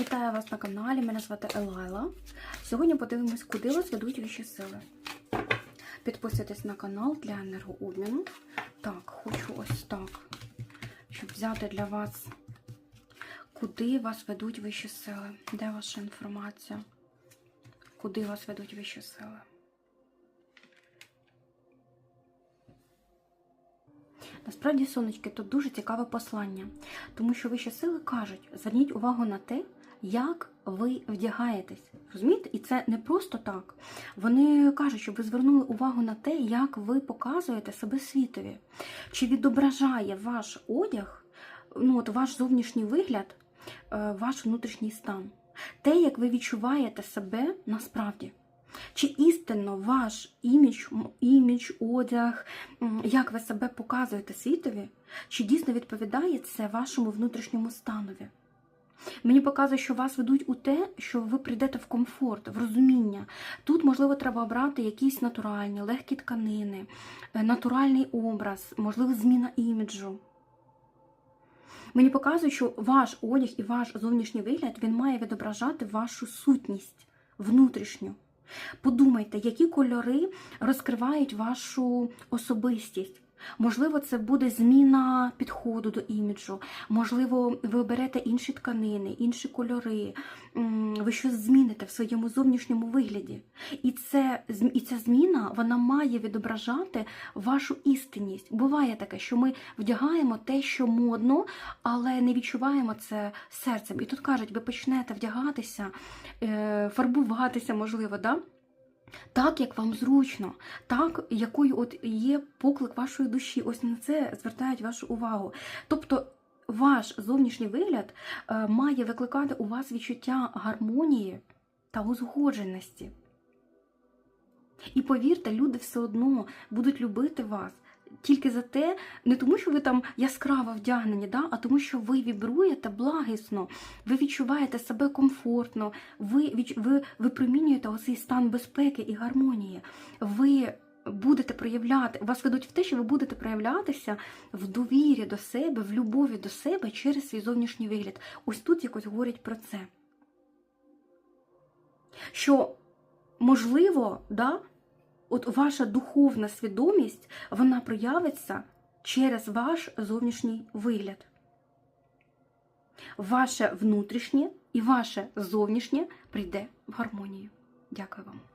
Вітаю вас на каналі. Мене звати Елайла. Сьогодні подивимось, куди вас ведуть вищі сили. Підписуйтесь на канал для енергообміну. Так, хочу ось так, щоб взяти для вас, куди вас ведуть вищі сили. Де ваша інформація? Куди вас ведуть вищі сили? Насправді, сонечки, тут дуже цікаве послання, тому що вищі сили кажуть: зверніть увагу на те, як ви вдягаєтесь. Розумієте? І це не просто так. Вони кажуть, щоб ви звернули увагу на те, як ви показуєте себе світові. Чи відображає ваш одяг, ну от ваш зовнішній вигляд, е, ваш внутрішній стан. Те, як ви відчуваєте себе насправді. Чи істинно ваш імідж, імідж, одяг, як ви себе показуєте світові, чи дійсно відповідає це вашому внутрішньому станові? Мені показує, що вас ведуть у те, що ви прийдете в комфорт, в розуміння. Тут, можливо, треба обрати якісь натуральні, легкі тканини, е, натуральний образ, можливо, зміна іміджу. Мені показує, що ваш одяг і ваш зовнішній вигляд він має відображати вашу сутність внутрішню. Подумайте, які кольори розкривають вашу особистість. Можливо, це буде зміна підходу до іміджу. Можливо, ви оберете інші тканини, інші кольори. Ви щось зміните в своєму зовнішньому вигляді. І, це, і ця зміна вона має відображати вашу істинність. Буває таке, що ми вдягаємо те, що модно, але не відчуваємо це серцем. І тут кажуть, ви почнете вдягатися, е, фарбуватися, можливо, да? Так, як вам зручно, так, якою от є поклик вашої душі. Ось на це звертають вашу увагу. Тобто ваш зовнішній вигляд е, має викликати у вас відчуття гармонії та узгодженості. І повірте, люди все одно будуть любити вас. Тільки за те, не тому, що ви там яскраво вдягнені, да, а тому, що ви вібруєте благісно, ви відчуваєте себе комфортно, ви, відч- ви випромінюєте оцей стан безпеки і гармонії. Ви будете проявляти, вас ведуть в те, що ви будете проявлятися в довірі до себе, в любові до себе через свій зовнішній вигляд. Ось тут якось говорять про це. Що можливо, да, от ваша духовна свідомість вона проявиться через ваш зовнішній вигляд. Ваше внутрішнє і ваше зовнішнє прийде в гармонію. Дякую вам.